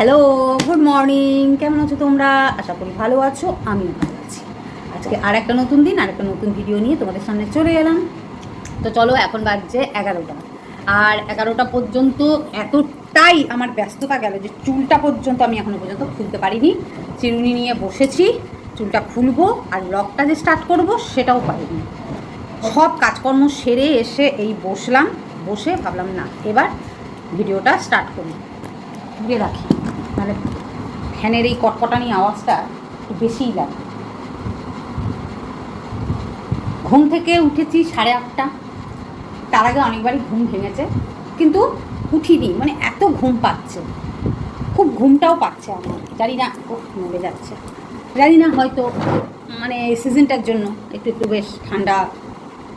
Hello good morning কেমন আছো তোমরা? আশা করি ভালো আছো আমি ভালো আছি। আজকে আর একটা নতুন দিন আর একটা নতুন ভিডিও নিয়ে তোমাদের সামনে চলে এলাম। তো চলো, এখন বাজছে এগারোটা। আর এগারোটা পর্যন্ত এতটাই আমার ব্যস্ততা গেল যে চুলটা পর্যন্ত আমি এখনও পর্যন্ত খুলতে পারিনি। চিরুনি নিয়ে বসেছি, চুলটা খুলবো আর লকটা যে স্টার্ট করব সেটাও পারিনি। সব কাজকর্ম সেরে এসে এই বসলাম, বসে ভাবলাম, না, এবার ভিডিওটা স্টার্ট করি। ঘুরে রাখি। মানে ফ্যানের এই কটকটানি আওয়াজটা একটু বেশিই লাগে। ঘুম থেকে উঠেছি সাড়ে আটটা। তার আগে অনেকবারই ঘুম ভেঙেছে, কিন্তু উঠিনি মানে এত ঘুম পাচ্ছে। খুব ঘুমটাও পাচ্ছে আমার, জানি না নড়ে যাচ্ছে। জানি না হয়তো মানে সিজনটার জন্য একটু একটু বেশ ঠান্ডা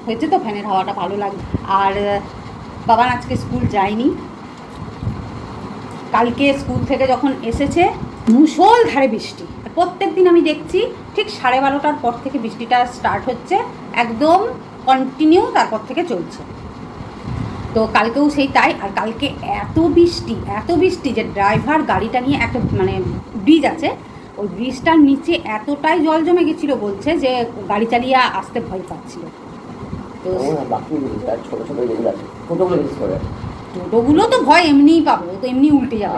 হয়েছে তো, ফ্যানের হাওয়াটা ভালো লাগে আর বাবা আজকে স্কুল যায়নি। কালকে স্কুল থেকে যখন এসেছে মুষলধারে বৃষ্টি। প্রত্যেক দিন আমি দেখছি ঠিক সাড়ে বারোটার পর থেকে বৃষ্টিটা স্টার্ট হচ্ছে, একদম কন্টিনিউ তারপর থেকে চলছে। তো কালকেও সেই তাই, আর কালকে এত বৃষ্টি এত বৃষ্টি যে ড্রাইভার গাড়িটা নিয়ে একটা মানে ব্রিজ আছে, ওই ব্রিজটার নিচে এতটাই জল জমে গেছিল বলছে যে গাড়ি চালিয়ে আসতে ভয় পাচ্ছিল। তো টোটোগুলো তো ভয় এমনিই পাবে তো এমনি উল্টে যাবে।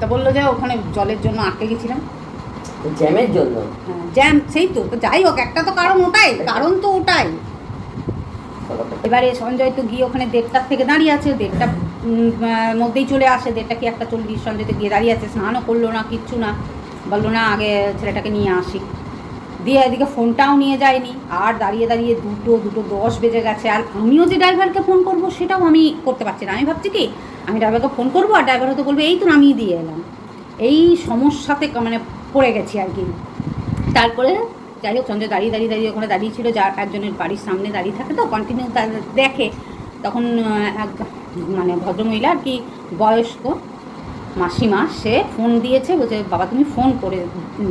তা বলল যে ওখানে জলের জন্য আটকে গেছিলাম। তো জ্যামের জন্য? হ্যাঁ, জ্যাম সেই তো তো যাই হোক একটা তো কারণ ওটাই কারণ তো ওটাই। এবারে সঞ্জয় তো গিয়ে ওখানে দেড়টার থেকে দাঁড়িয়ে আছে দেড়টা মধ্যেই চলে আসে দেড়টা কি একটা চল্লিশ সঞ্জয় তো গিয়ে দাঁড়িয়ে আছে স্নানও করল না কিচ্ছু না। বলল না আগে ছেলেটাকে নিয়ে আসি। দিয়ে এদিকে ফোনটাও নিয়ে যায়নি। আর দাঁড়িয়ে দাঁড়িয়ে দুটো দুটো দশ বেজে গেছে। আর আমিও যে ড্রাইভারকে ফোন করব সেটাও আমি করতে পারছি না। আমি ভাবছি কি, আমি ড্রাইভারকে ফোন করব আর ড্রাইভার হয়তো বলবে, এই তো নামিয়ে দিয়ে এলাম। এই সমস্যাতে মানে পড়ে গেছি আর কি। তারপরে যাই হোক, সঞ্জয় দাঁড়িয়ে দাঁড়িয়ে দাঁড়িয়ে ওখানে দাঁড়িয়ে ছিল। যার, একজনের বাড়ির সামনে দাঁড়িয়ে থাকে তো কন্টিনিউ দেখে। তখন এক মানে ভদ্রমহিলা আর কি, বয়স্ক মাসিমা সে ফোন দিয়েছে বলছে বাবা তুমি ফোন করে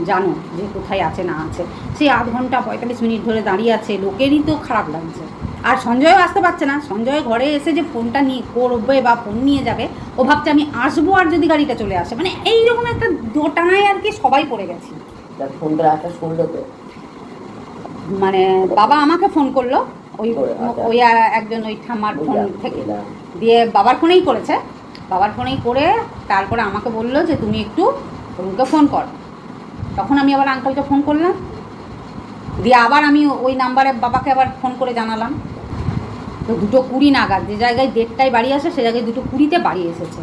জানো যে কোথায় আছে না আছে। সে আধ ঘণ্টা পঁয়তাল্লিশ মিনিট ধরে দাঁড়িয়ে আছে লোকেরই তো খারাপ লাগছে। আর সঞ্জয়ও আসতে পারছে না। সঞ্জয় ঘরে এসে যে ফোনটা নিয়ে করবে বা ফোন নিয়ে যাবে ও ভাবছে আমি আসব আর যদি গাড়িটা চলে আসে। মানে এইরকম একটা দোটানায় আর কি সবাই পড়ে গেছি। ফোনটা একটা শুনলো তো। মানে বাবা আমাকে ফোন করল ওই আচ্ছা। ওই একজন ওই ঠাম্মার ফোন থেকে। দিয়ে বাবার ফোনেই করেছে বাবার ফোনেই করে তারপরে আমাকে বলল যে তুমি একটু অরুণকে ফোন কর। তখন আমি আবার আঙ্কেলকে ফোন করলাম। দিয়ে আবার আমি ওই নাম্বারে বাবাকে আবার ফোন করে জানালাম। তো দুটো কুড়ি নাগাদ, যে জায়গায় দেড়টায় বাড়ি আসে, সে জায়গায় দুটো কুড়িতে বাড়ি এসেছে।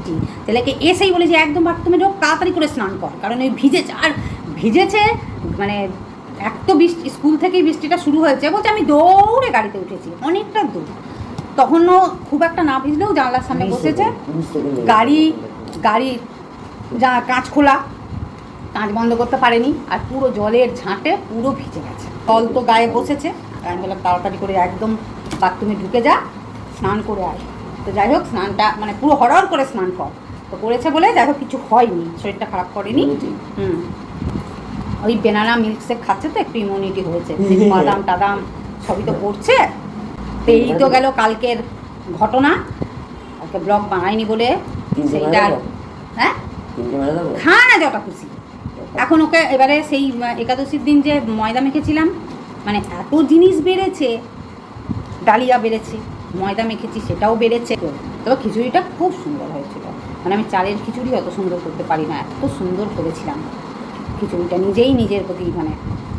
ছেলেকে এসেই বলে যে একদম বাথরুমে ঢোক, তাড়াতাড়ি করে স্নান কর। কারণ ওই ভিজেছে। আর ভিজেছে মানে এক তো বৃষ্টি, স্কুল থেকেই বৃষ্টিটা শুরু হয়েছে বলছে আমি দৌড়ে গাড়িতে উঠেছি, অনেকটা দূর। তখনও খুব একটা না ভিজলেও জানলার সামনে বসেছে। গাড়ি। গাড়ির যা কাঁচ খোলা কাঁচ বন্ধ করতে পারেনি আর পুরো জলের ঝাঁটে পুরো ভিজে গেছে। জল তো গায়ে বসেছে আমি বললাম তাড়াতাড়ি করে একদম বাথরুমে ঢুকে যা স্নান করে আয়। তো যাই হোক স্নানটা মানে পুরো হরহর করে স্নান কর। তো করেছে বলে যাই হোক কিছু হয়নি শরীরটা খারাপ করেনি। হুম। ওই বেনানা মিল্কশেক খাচ্ছে তো একটু ইমিউনিটি হয়েছে। বাদাম টাদাম সবই তো পড়ছে। এই তো গেল কালকের ঘটনা। কালকে ব্লগ বানাইনি বলে সেইটা হ্যাঁ? খা না যটা খুশি। এখন ওকে এবারে সেই একাদশীর দিন যে ময়দা মেখেছিলাম মানে এত জিনিস বেড়েছে ডালিয়া বেড়েছে ময়দা মেখেছি সেটাও বেড়েছে। তবে খিচুড়িটা খুব সুন্দর হয়েছিল। মানে আমি চালের খিচুড়ি অত সুন্দর করতে পারি না এত সুন্দর করেছিলাম। খিচুড়িটা নিজেই নিজের প্রতি মানে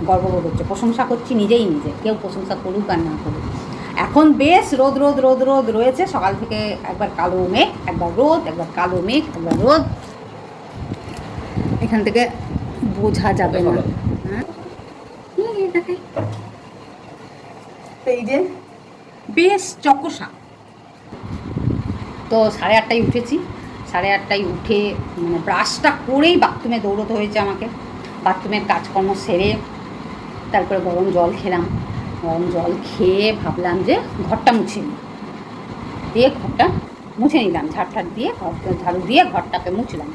গর্ববোধ হচ্ছে। প্রশংসা করছি নিজেই নিজে। কেউ প্রশংসা করুক আর না করুক। এখন বেশ রোদ রোদ রোদ রোদ রয়েছে। সকাল থেকে একবার কালো মেঘ, একবার রোদ, একবার কালো মেঘ, একবার রোদ। এখান থেকে বোঝা যাবে না। হ্যাঁ? এই যে বেশ চকসা। তো সাড়ে আটটায় উঠেছি। সাড়ে আটটায় উঠে মানে ব্রাশটা করেই বাথরুমে দৌড়তে হয়েছে আমাকে। বাথরুমের কাজকর্ম সেরে তারপরে গরম জল খেলাম। গরম জল খেয়ে ভাবলাম যে ঘরটা মুছে নিই। দিয়ে ঘরটা মুছে নিলাম, ঝাড় দিয়ে ঘরটা ঝাড়ু দিয়ে ঘরটাকে মুছলাম।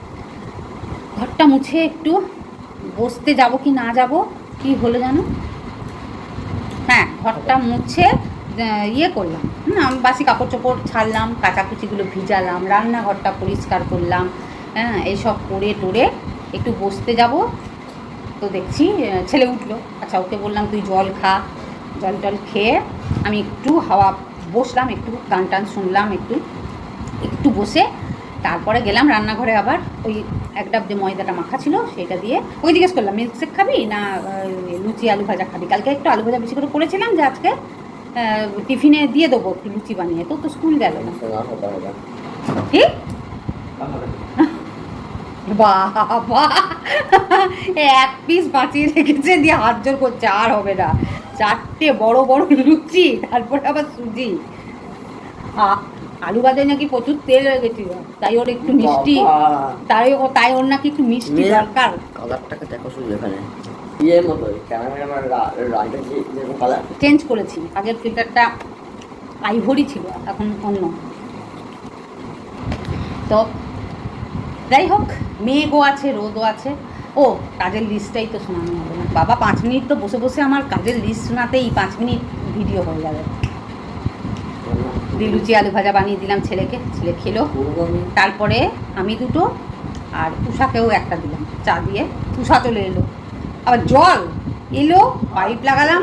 ঘরটা মুছে একটু বসতে যাব কি না যাব, কি হলো জানো? হ্যাঁ ঘরটা মুছে ইয়ে করলাম। আমি, বাসি কাপড় চোপড় ছাড়লাম, কাচাকুচিগুলো ভিজালাম, রান্নাঘরটা পরিষ্কার করলাম হ্যাঁ এইসব করে টোরে একটু বসতে যাব। তো দেখছি ছেলে উঠল। আচ্ছা ওকে বললাম, তুই জল খা। জল টল খেয়ে আমি একটু হাওয়া বসলাম একটু গান টান শুনলাম একটু একটু বসে তারপরে গেলাম রান্নাঘরে আবার ওই এক ডাব যে ময়দাটা মাখা ছিল সেটা দিয়ে ওই জিজ্ঞেস করলাম মিল্কশেক খাবি না লুচি আলু ভাজা খাবি? কালকে একটু আলু ভাজা বেশি করে করেছিলাম যে আজকে টিফিনে দিয়ে দেবো একটু লুচি বানিয়ে। তো তো স্কুল গেল না। হতে কি? বাবা। এক পিস বাঁচিয়ে রেখেছে দিয়ে হাত জোর করছে আর হবে না। চারটে বড় বড় লুচি তারপরে আবার সুজি। আলু ভাজায় নাকি প্রচুর তেল হয়ে গেছিল তাই ওর একটু মিষ্টি তাই ও তাই ওর নাকি একটু মিষ্টি দরকার। কালারটাকে দেখো শুধু এখানে। চেঞ্জ করেছি। আগের ফিল্টারটা আইভরি ছিল এখন অন্য। তো যাই হোক, মেঘও আছে, রোদও আছে। ও, কাজের লিস্টটাই তো শোনানো হবে না। বাবা, পাঁচ মিনিট তো বসে বসে আমার কাজের লিস্ট শোনাতেই পাঁচ মিনিট ভিডিও হয়ে যাবে। লুচি, আলু ভাজা বানিয়ে দিলাম ছেলেকে। ছেলে খেলো। তারপরে আমি দুটো আর উষাকেও একটা দিলাম, চা দিয়ে। উষা চলে এলো। আবার জল! এলো পাইপ লাগালাম,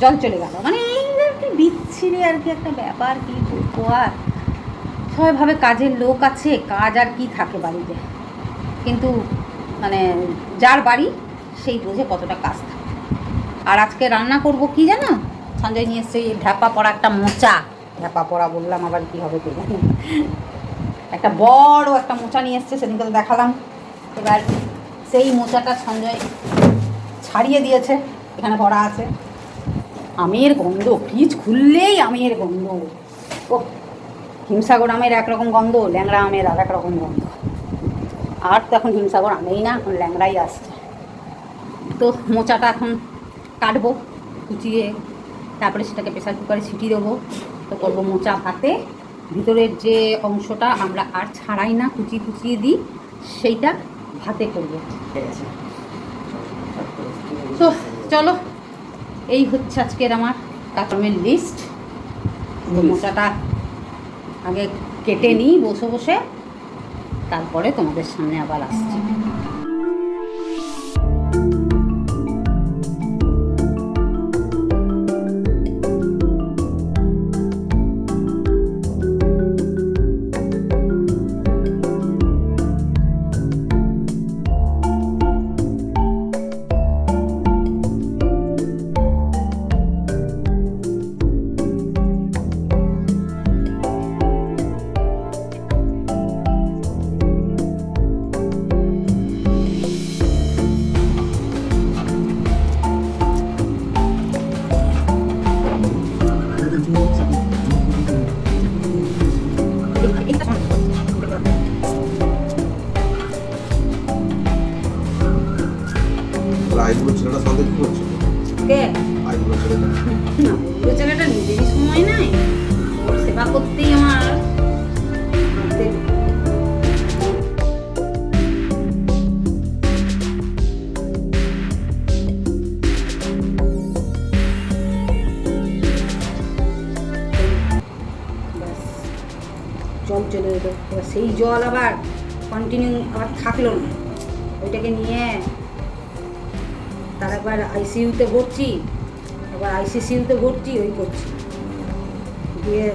জল চলে গেল। মানে এই আর কি বিচ্ছিরি আর কি একটা ব্যাপার, কি বলব আর? সবাই ভাবে কাজের লোক আছে, কাজ আর কি থাকে বাড়িতে? কিন্তু মানে যার বাড়ি, সেই বোঝে কতটা কাজ থাকে। আর আজকে রান্না করব কি জানো? সঞ্জয় নিয়ে এসছে ঢ্যাপা পড়া একটা মোচা। ঢ্যাপা পড়া বললাম আবার কি হবে কি একটা বড় একটা মোচা নিয়ে এসছে, সেদিনকে তো দেখালাম। এবার সেই মোচাটা সঞ্জয় ছাড়িয়ে দিয়েছে, এখানে ভরা আছে। আমের গন্ধ, ফ্রিজ খুললেই আমের গন্ধ। ও হিমসাগর আমের একরকম গন্ধ ল্যাংড়া আমের আর এক রকম গন্ধ। আর তো এখন হিমসাগর আমেই না এখন ল্যাংড়াই আসছে। তো মোচাটা এখন কাটবো কুচিয়ে তারপরে সেটাকে প্রেসার কুকারে ছিটিয়ে দেবো। তো করব মোচা ভাতে। ভিতরের যে অংশটা আমরা আর ছাড়াই না কুচি কুচিয়ে দিই সেইটা ভাতে করব। তো চলো এই হচ্ছে আজকের আমার কাটমের লিস্ট মোচাটা আগে কেটে নিই বসে বসে তারপরে তোমাদের সামনে আবার আসছি। সেই জল আবার কন্টিনিউ আবার থাকল না। ওইটাকে নিয়ে তার একবার আইসিইউতে ভর্তি আবার আইসিসিউতে ভর্তি, ওই করছি। দিয়ে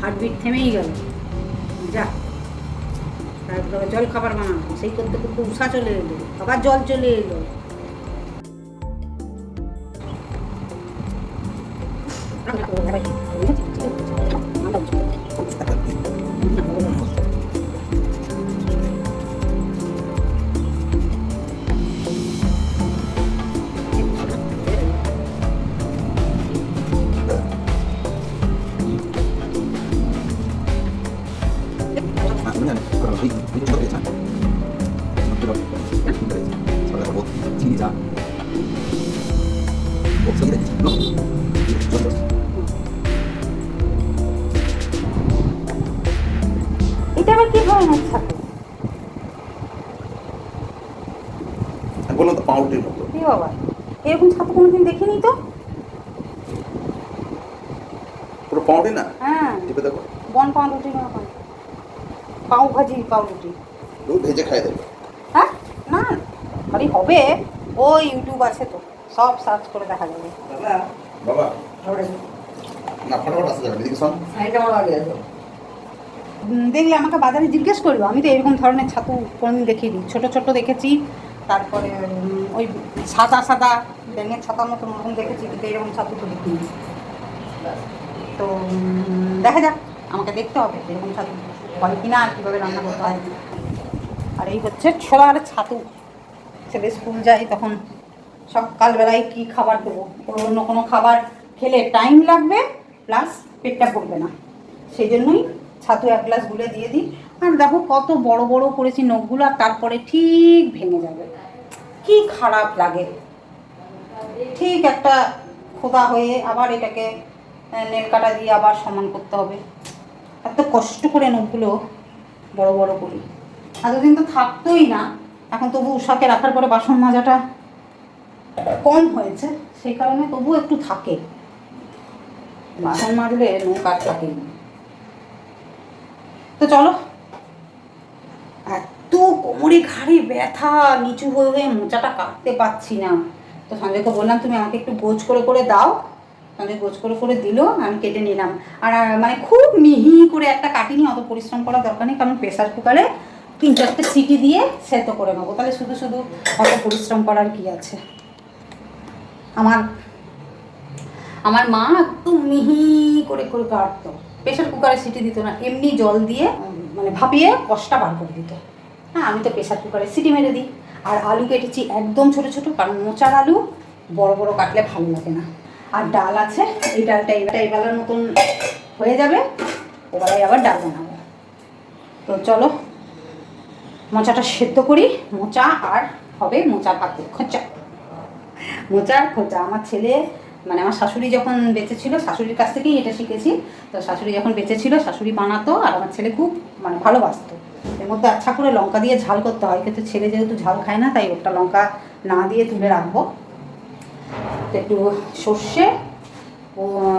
হার্টবিট থেমেই গেল। যা, তারপরে জল খাবার বানানো সেই করতে করতে উষা চলে এলো, আবার জল চলে এলো। এরকম ছাত্র কোনোদিন দেখিনি তো? পুরো পাউরুটি না? হ্যাঁ। টিপে দেখো। বন পাউরুটি না পাও ভাজি পাউরুটি। ও ভেজে খাই দেবে হ্যাঁ? না খালি হবে। ও ইউটিউব আছে তো সব সার্চ করে দেখা যাবে। বাবা। না ফটাফট আসতে যাবে এদিকে শোন। দেখলে আমাকে বাজারে জিজ্ঞেস করব। আমি তো এরকম ধরনের ছাতু কোনোদিন দেখিনি। ছোট ছোট দেখেছি। তারপরে ওই সাদা সাদা ব্যাঙের ছাতার মতো মতন দেখেছি, কিন্তু এরকম ছাতু তো দেখিনি। তো দেখা যাক, আমাকে দেখতে হবে এরকম ছাতু হয় কিনা আর কীভাবে রান্না করতে হয়। আর এই হচ্ছে ছোলার ছাতু। ছেলে স্কুল যায় তখন সকালবেলায় কী খাবার দেবো? অন্য কোনো খাবার খেলে টাইম লাগবে প্লাস পেটটা ভরবে না। সেই জন্যই ছাতু এক গ্লাস গুলে দিয়ে দিই। আর দেখো কত বড় বড় করেছি নখগুলো আর তারপরে ঠিক ভেঙে যাবে। কি খারাপ লাগে। ঠিক একটা খোদা হয়ে আবার এটাকে নেল কাটা দিয়ে আবার সমান করতে হবে। এত কষ্ট করে নখগুলো বড় বড় করি। এতদিন তো থাকতোই না, এখন তবু উষাকে রাখার পরে বাসন মাজাটা কম হয়েছে, সেই কারণে তবু একটু থাকে। বাসন মাজলে নৌক আর থাকেই তো চলো এত কোমরে ঘাড়ে ব্যথা, নিচু হয়ে হয়ে মোচাটা কাটতে পারছি না। তো সঞ্জয়কে বললাম, তুমি আমাকে একটু গোছ করে করে দাও। সঞ্জয় গোছ করে করে দিল, আমি কেটে নিলাম। আর মানে খুব মিহি করে একটা কাটিনি, অত পরিশ্রম করার দরকার নেই, কারণ প্রেশার কুকারে তিন চারটে সিটি দিয়ে সেদ্ধ করে নেব। তাহলে শুধু শুধু অত পরিশ্রম করার কি আছে? আমার আমার মা একটু মিহি করে করে কাটতো। প্রেশার কুকারে সিটি দিত না, এমনি জল দিয়ে মানে ভাপিয়ে কষটা বার করে দিত। হ্যাঁ আমি তো প্রেশার কুকারে সিটি মেরে দিই। আর আলু কেটেছি একদম ছোট ছোট, কারণ মোচার আলু বড় বড় কাটলে ভালো লাগে না। আর ডাল আছে, এই ডালটা এইটা এইবেলার মতন হয়ে যাবে ওবেলায় আবার ডাল বানাবো। তো চলো, মোচাটা সেদ্ধ করি, মোচা আর হবে মোচা ভাতে খোঁচা। মোচার খোঁচা। আমার ছেলে মানে আমার শাশুড়ি যখন বেঁচে ছিল শাশুড়ির কাছ থেকেই এটা শিখেছি। তো শাশুড়ি যখন বেঁচে ছিল শাশুড়ি বানাতো আর আমার ছেলে খুব মানে ভালোবাসতো। এর মধ্যে আচ্ছা করে লঙ্কা দিয়ে ঝাল করতে হয়, কিন্তু ছেলে যেহেতু ঝাল খায় না, তাই ওটা লঙ্কা না দিয়ে তুলে রাখব। একটু সর্ষে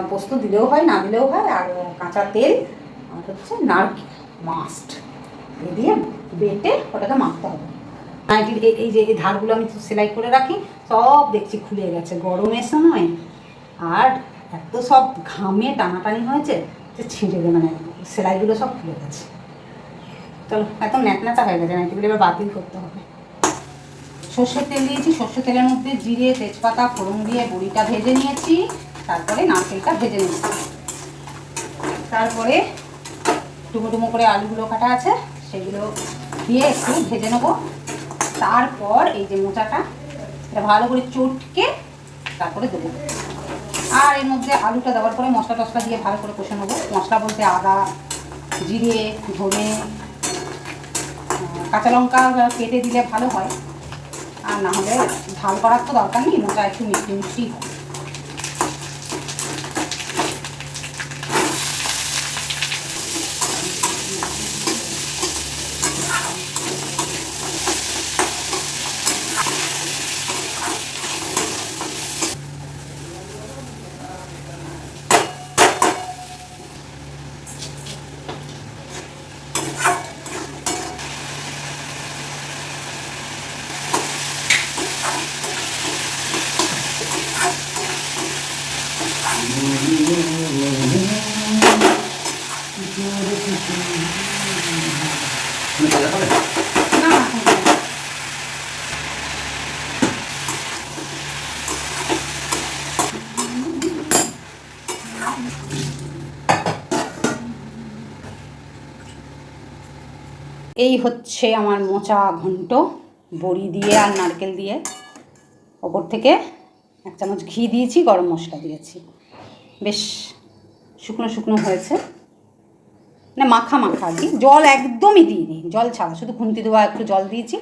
পোস্ত দিলেও হয়, না দিলেও হয়, আর কাঁচা তেল, আর হচ্ছে নারকেল মাস্ট এ দিয়ে বেটে ওটাকে মাখতে হবে। নাইটির এই যে এই ধারগুলো আমি সেলাই করে রাখি, সব দেখছি খুলে গেছে গরমের সময় আর এত সব ঘামে টানাটানি হয়েছে যে ছিঁড়ে মানে সেলাইগুলো সব খুলে গেছে। চলো এত ন্যাকনাচা হয়ে গেছে নাইটিগুলো এবার বাতিল করতে হবে। সর্ষের তেল দিয়েছি, সর্ষের তেলের মধ্যে জিরে, তেজপাতা, ফোড়ন দিয়ে বড়িটা ভেজে নিয়েছি, তারপরে নারকেলটা ভেজে নিয়েছি। তারপরে ডুমো ডুমো করে আলুগুলো কাটা আছে, সেগুলো দিয়ে একটু ভেজে নেব। তারপর এই যে মোচাটা, এটা ভালো করে চটকে তারপরে দেবো। আর এর মধ্যে আলুটা দেওয়ার পরে মশলা টশলা দিয়ে ভালো করে কষে নেব। মশলা বলতে আদা, জিরে, ধনে কাঁচা লঙ্কা কেটে দিলে ভালো হয়। আর না হলে ঝাল করার তো দরকার নেই, মোটা একটু মিষ্টি মিষ্টি হয় তুমি ভাজা খাবে না এখন না। এই হচ্ছে আমার মোচা ঘন্ট, বড়ি দিয়ে আর নারকেল দিয়ে। ওপর থেকে এক চামচ ঘি দিয়েছি, গরম মশলা দিয়েছি। বেশ শুকনো শুকনো হয়েছে। না, মাখা মাখা কি। জল একদমই দিইনি, জল ছাড়া। শুধু খুন্তি দেওয়া, একটু জল দিয়েছি।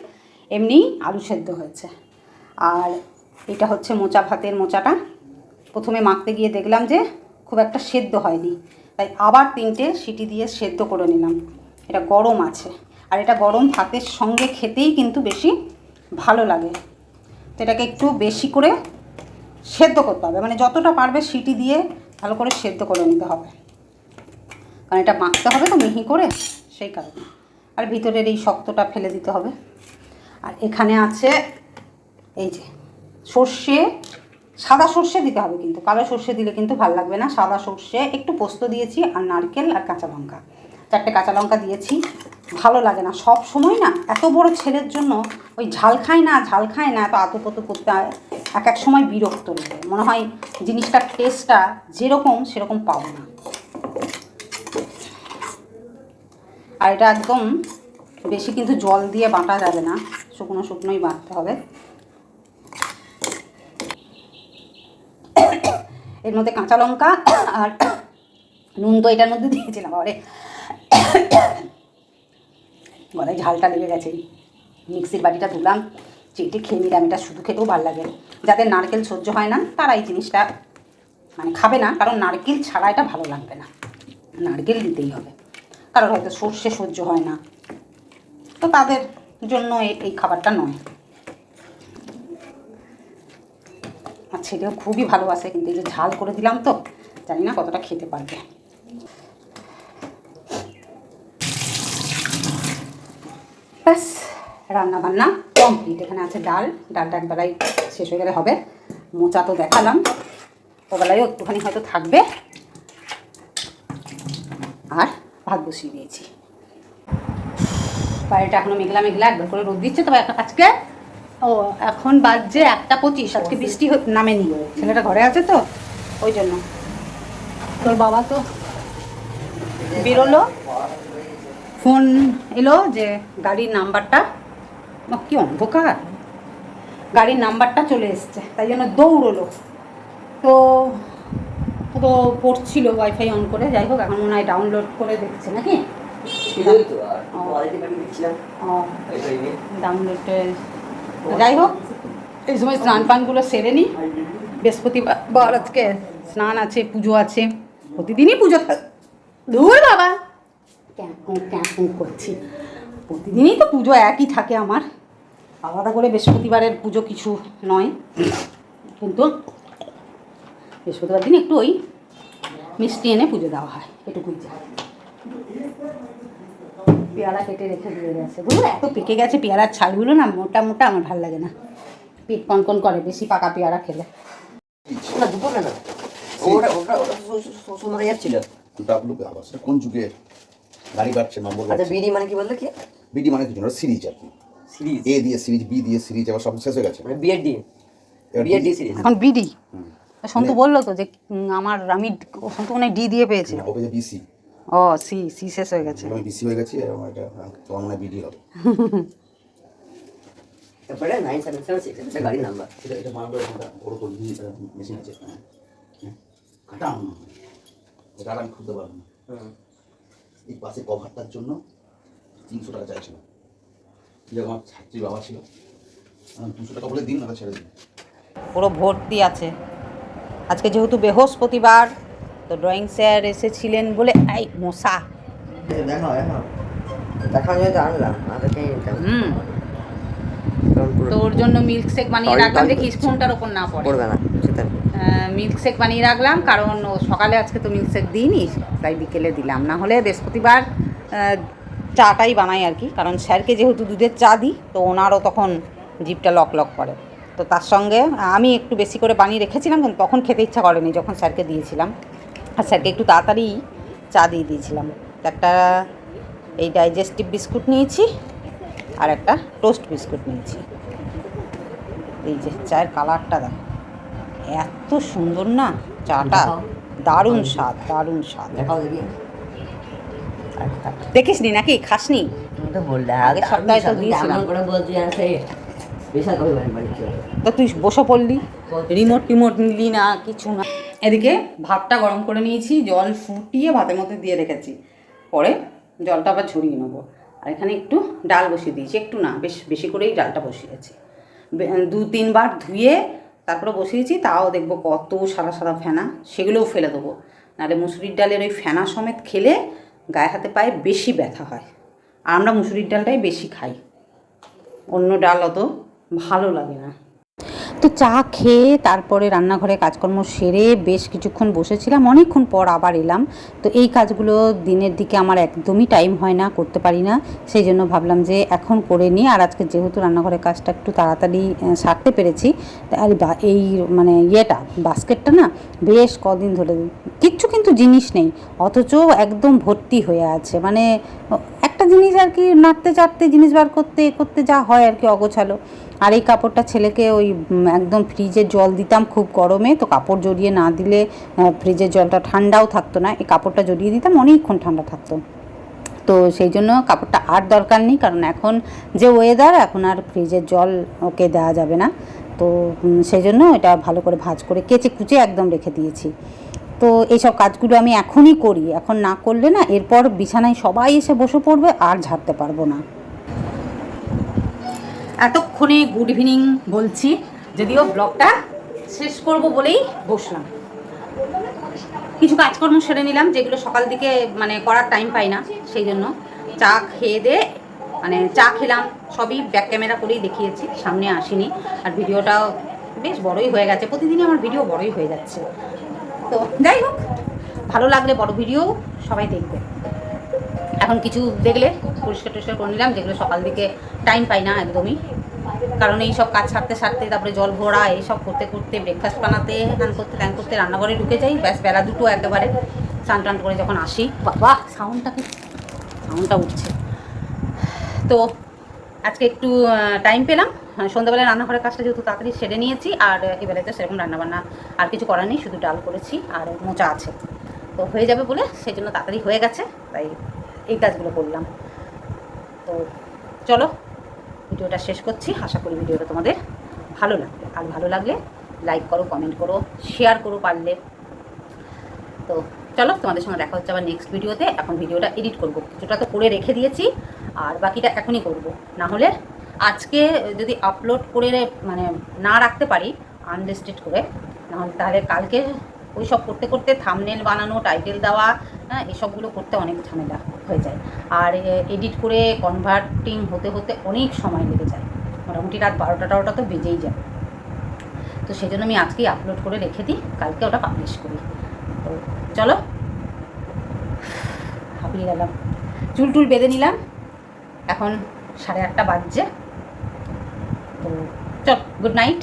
এমনিই আলু সেদ্ধ হয়েছে। আর এটা হচ্ছে মোচা ভাতের মোচাটা। প্রথমে মাখতে গিয়ে দেখলাম যে খুব একটা সেদ্ধ হয়নি। তাই আবার তিনটে সিটি দিয়ে সেদ্ধ করে নিলাম। এটা গরম আছে। আর এটা গরম ভাতের সঙ্গে খেতেই কিন্তু বেশি ভালো লাগে। তো এটাকে একটু বেশি করে সেদ্ধ করতে হবে। মানে যতটা পারবে সিটি দিয়ে ভালো করে সেদ্ধ করে নিতে হবে। কারণ এটা মাখতে হবে তো মিহি করে, সেই কারণে। আর ভিতরের এই শক্তটা ফেলে দিতে হবে। আর এখানে আছে এই যে সর্ষে সাদা সর্ষে দিতে হবে কিন্তু। কালো সর্ষে দিলে কিন্তু ভালো লাগবে না। সাদা সর্ষে একটু পোস্ত দিয়েছি আর নারকেল আর কাঁচা লঙ্কা। চারটে কাঁচা লঙ্কা দিয়েছি। ভালো লাগে না। সব সময় না এত বড় ছেলের জন্য ওই ঝাল খায় না, ঝাল খায় না, এত আতপতো করতে হয়। এক এক সময় বিরক্ত লাগে। মনে হয় জিনিসটার টেস্টটা যেরকম সেরকম পাবো না। আর এটা একদম বেশি কিন্তু জল দিয়ে বাটা যাবে না। শুকনো শুকনোই বাটতে হবে। এর মধ্যে কাঁচা লঙ্কা আর নুন তো এটার মধ্যে দিয়েছিলাম আরে বলে ঝালটা লেগে গেছে। মিক্সির বাটিটা তুললাম চেটে খেয়ে নিলাম, এটা শুধু খেতেও ভালো লাগে। যাদের নারকেল সহ্য হয় না, তারা এই জিনিসটা মানে খাবে না, কারণ নারকেল ছাড়া এটা ভালো লাগবে না। নারকেল দিতেই হবে। কারোর হয়তো সর্ষে সহ্য হয় না। তো তাদের জন্য এই খাবারটা নয়। আর ছেলেও খুবই ভালোবাসে, কিন্তু এই যে ঝাল করে দিলাম তো, জানি না কতটা খেতে পারবে। ব্যাস রান্না বান্না কমপ্লিট এখানে আছে ডাল, ডালটা একবেলায় শেষ হয়ে গেলে হবে। মোচা তো দেখালাম, ওবেলায়ও একটুখানি হয়তো থাকবে। আর ভাত বসিয়ে দিয়েছি। বাইরেটা এখনও মেঘলা মেঘলা একবার করে রোদ দিচ্ছে, তবে আজকে ও এখন বাজছে একটা পঁচিশ। আজকে বৃষ্টি নামেনি। ছেলেটা ঘরে আছে তো? ওই জন্য। তোর বাবা তো বেরোলো? ফোন এলো যে গাড়ির নাম্বারটা কি অন্ধকার। গাড়ির নাম্বারটা চলে এসছে তাই জন্য দৌড়লো। তো তো পড়ছিল ওয়াইফাই অন করে যাই হোক এখন মনে হয় ডাউনলোড করে দেখছে নাকি? ছিলই যাই হোক এই সময় স্নান পানগুলো সেরে নিই। বৃহস্পতিবার আজকে স্নান আছে পুজো আছে প্রতিদিনই পুজো থাকে। দূর বাবা। ক্যাঁ করছি। প্রতিদিনই তো পুজো একই থাকে আমার। আলাদা করে বৃহস্পতিবারের পুজো কিছু নয়। কিন্তু বৃহস্পতিবার দিন একটু ওই মিষ্টি এনে পুজো দেওয়া হয় এটুকুই যা। পেয়ারা কেটে রেখে দিয়ে গেছে। বুঝলো? এত পেকে গেছে পেয়ারার ছালগুলো না মোটা মোটা আমার ভালো লাগে না। পেট কনকন করে বেশি পাকা পেয়ারা খেলে। না দুপুর না ওটা ওটা ওটা মারা যাচ্ছিল। ডাব্লু আবার সেটা কোন যুগের গাড়ি কাটছে নম্বর আচ্ছা বিডি মানে কি বলল কি? বিডি মানে কিছু না সিরিজ আর কি। সিরিজ। এ দিয়ে সিরিজ বি দিয়ে সিরিজ এবার সব শেষ হয়ে গেছে। মানে বিএড ডি এবার বিএড ডি সিরিজ। এখন বিডি। সন্তু বলল তো যে আমার আমি সন্তু মনে হয় ডি দিয়ে পেয়েছি। ওকে যে বিসি। ও সি সি শেষ হয়ে গেছে। আমি বিসি হয়ে গেছি আর আমার এটা তোমার মনে বিডি হবে। তারপরে নাইন সেভেন সেভেন সিক্স এটা গাড়ির নাম্বার এটা এটা মানবে বড় তো মেশিন আছে। হ্যাঁ হ্যাঁ। কাটাম এটা আর আমি খুলতে পারব না। এই পাশে কভারটার জন্য তিনশো টাকা চাইছিল। যে আমার ছাত্রী বাবা ছিল। আমি দুশো টাকা বলে দিন না ছেড়ে দিন পুরো ভর্তি আছে। আজকে যেহেতু বৃহস্পতিবার তো ড্রয়িং স্যার এসেছিলেন বলে এই মশা। হুম। তোর জন্য মিল্ক শেক বানিয়ে রাখলাম. দেখিস ফোনটার ওপর না পড়বে না সেটা মিল্ক শেক বানিয়ে রাখলাম কারণ সকালে আজকে তো মিল্ক শেক দিইনি তাই বিকেলে দিলাম। না হলে বৃহস্পতিবার চাটাই বানাই আর কি কারণ স্যারকে যেহেতু দুধের চা দিই তো ওনারও তখন জিপটা লক লক করে। তো তার সঙ্গে আমি একটু বেশি করে বানিয়ে রেখেছিলাম কিন্তু তখন খেতে ইচ্ছা করেনি যখন স্যারকে দিয়েছিলাম। আর স্যারকে একটু তাড়াতাড়ি চা দিয়ে দিয়েছিলাম। একটা এই ডাইজেস্টিভ বিস্কুট নিয়েছি আর একটা টোস্ট বিস্কুট নিয়েছি। এই যে চায়ের কালারটা দেখ এত সুন্দর না চাটা। দারুণ স্বাদ দারুণ স্বাদ। দেখিস নি নাকি? খাসনি? আগের সপ্তাহে তো তুই বসে পড়লি? রিমোট টিমোট নিলি না কিছু না। এদিকে ভাতটা গরম করে নিয়েছি, জল ফুটিয়ে ভাতের মধ্যে দিয়ে রেখেছি। পরে জলটা আবার ঝরিয়ে নেব। আর এখানে একটু ডাল বসিয়ে দিয়েছি, একটু না, বেশ বেশি করেই ডালটা বসিয়েছি। দু, তিনবার ধুয়ে তারপরে বসিয়েছি, তাও দেখব কত সাদা সাদা ফেনা, সেগুলোও ফেলে দেবো। নাহলে মুসুরির ডালের ওই ফেনা সমেত খেলে গায়ে হাতে পায়ে বেশি ব্যথা হয়। আর আমরা মুসুরির ডালটাই বেশি খাই। অন্য ডাল অত ভালো লাগে না। তো চা খেয়ে তারপরে রান্নাঘরে কাজকর্ম সেরে বেশ কিছুক্ষণ বসেছিলাম। অনেকক্ষণ পর আবার এলাম। তো এই কাজগুলো দিনের দিকে আমার একদমই টাইম হয় না, করতে পারি না। সেই জন্য ভাবলাম যে এখন করে নিই। আর আজকে যেহেতু রান্নাঘরের কাজটা একটু তাড়াতাড়ি সারতে পেরেছি আর এই মানে ইয়েটা, বাস্কেটটা না বেশ কদিন ধরে কিচ্ছু কিন্তু জিনিস নেই। অথচ একদম ভর্তি হয়ে আছে। মানে একটা জিনিস আর কি নাড়তে চাড়তে জিনিস বার করতে করতে যা হয় আর কি অগোছালো। আর এই কাপড়টা ছেলেকে ওই একদম ফ্রিজে জল দিতাম খুব গরমে, তো কাপড় জড়িয়ে না দিলে ফ্রিজের জলটা ঠান্ডাও থাকতো না, এই কাপড়টা জড়িয়ে দিতাম, অনেকক্ষণ ঠান্ডা থাকতো। তো সেই জন্য কাপড়টা আর দরকার নেই, কারণ এখন যে ওয়েদার এখন আর ফ্রিজের জল ওকে দেওয়া যাবে না। তো সেই জন্য এটা ভালো করে ভাঁজ করে কেচে কুচে একদম রেখে দিয়েছি। তো এইসব কাজগুলো আমি এখনই করি, এখন না করলে না, এরপর বিছানায় সবাই এসে বসে পড়বে, আর ঝাড়তে পারব না। এতক্ষণে গুড ইভিনিং বলছি, যদিও ব্লগটা শেষ করব বলেই বসলাম। কিছু কাজকর্ম সেরে নিলাম, যেগুলো সকাল দিকে মানে করার টাইম পাই না, সেই জন্য। চা খেয়ে দিয়ে মানে চা খেলাম, সবই ব্যাক ক্যামেরা করেই দেখিয়েছি, সামনে আসিনি। আর ভিডিওটাও বেশ বড়ই হয়ে গেছে, প্রতিদিনই আমার ভিডিও বড়ই হয়ে যাচ্ছে। তো, যাই হোক, ভালো লাগলে বড় ভিডিও সবাই দেখবে। এখন কিছু দেখলে পরিষ্কার টরিষ্কার করে নিলাম, যেগুলো সকাল দিকে টাইম পাই না একদমই। কারণ এই সব কাজ সারতে সারতে, তারপরে জল ভরা এইসব করতে করতে ব্রেকফাস্ট বানাতে হ্যান করতে ট্যান করতে, রান্নাঘরে ঢুকে যাই, ব্যাস বেলা দুটো একেবারে। স্নান টান করে যখন আসি, বাবা সাউন্ডটা কি? সাউন্ডটা উঠছে। তো আজকে একটু টাইম পেলাম। সন্ধ্যাবেলায় রান্নাঘরের কাজটা যেহেতু তাড়াতাড়ি সেরে নিয়েছি, আর এবারে তো সেরকম রান্নাবান্না আর কিছু করার নেই, শুধু ডাল করেছি আর মোচা আছে। তো হয়ে যাবে বলে, সেই জন্য তাড়াতাড়ি হয়ে গেছে, তাই এই কাজগুলো করলাম। তো চলো, ভিডিওটা শেষ করছি। আশা করি ভিডিওটা তোমাদের ভালো লাগবে। আর ভালো লাগলে লাইক করো কমেন্ট করো শেয়ার করো পারলে। তো চলো, তোমাদের সঙ্গে দেখা হচ্ছে আবার নেক্সট ভিডিওতে। এখন ভিডিওটা এডিট করব। কিছুটা তো করে রেখে দিয়েছি, আর বাকিটা এখনই করব। না হলে আজকে যদি আপলোড করে মানে না রাখতে পারি আনলিস্টেড করে, নাহলে তাহলে কালকে ওই সব করতে করতে থামনেল বানানো টাইটেল দেওয়া হ্যাঁ এসবগুলো করতে অনেক ঝামেলা হয়ে যায়। আর এডিট করে কনভার্টিং হতে হতে অনেক সময় লেগে যায়। মোটামুটি রাত বারোটা টারোটা তো বেজেই যায়। তো সেই জন্য আমি আজকেই আপলোড করে রেখে দিই, কালকে ওটা পাবলিশ করি। তো চলো। হাঁপিয়ে গেলাম। চুল টুল বেঁধে নিলাম। এখন সাড়ে আটটা বাজছে। তো চল গুড নাইট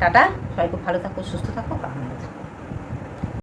টাটা। সবাই খুব ভালো থাকো, সুস্থ থাকো। কামনা